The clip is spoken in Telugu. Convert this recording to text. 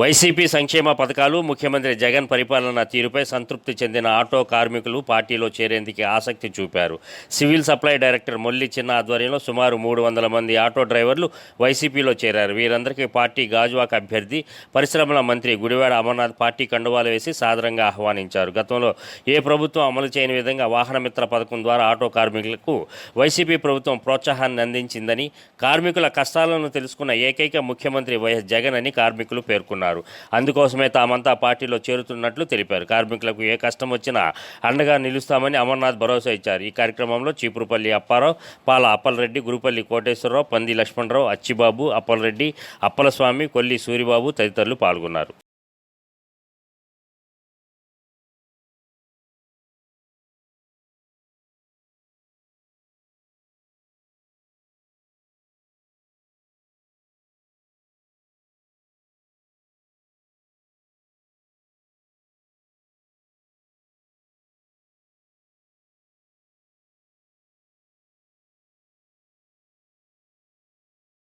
వైసీపీ సంక్షేమ పథకాలు ముఖ్యమంత్రి జగన్ పరిపాలన తీరుపై సంతృప్తి చెందిన ఆటో కార్మికులు పార్టీలో చేరేందుకు ఆసక్తి చూపారు. సివిల్ సప్లై డైరెక్టర్ మొల్లి చిన్న ఆధ్వర్యంలో సుమారు మూడు వందల మంది ఆటో డ్రైవర్లు వైసీపీలో చేరారు. వీరందరికీ పార్టీ గాజువాక అభ్యర్థి పరిశ్రమల మంత్రి గుడివాడ అమర్నాథ్ పార్టీ కండువాలు వేసి సాదరంగా ఆహ్వానించారు. గతంలో ఏ ప్రభుత్వం అమలు చేయని విధంగా వాహనమిత్ర పథకం ద్వారా ఆటో కార్మికులకు వైసీపీ ప్రభుత్వం ప్రోత్సాహాన్ని అందించిందని కార్మికుల కష్టాలను తెలుసుకున్న ఏకైక ముఖ్యమంత్రి వైఎస్ జగన్ అని కార్మికులు పేర్కొన్నారు. అందుకోసమే తామంతా పార్టీలో చేరుతున్నట్లు తెలిపారు. కార్మికులకు ఏ కష్టం వచ్చినా అండగా నిలుస్తామని అమర్నాథ్ భరోసా ఇచ్చారు. ఈ కార్యక్రమంలో చీపురుపల్లి అప్పారావు పాల అప్పలరెడ్డి గురుపల్లి కోటేశ్వరరావు పంది లక్ష్మణరావు అచ్చిబాబు అప్పలరెడ్డి అప్పలస్వామి కొల్లి సూరిబాబు తదితరులు పాల్గొన్నారు.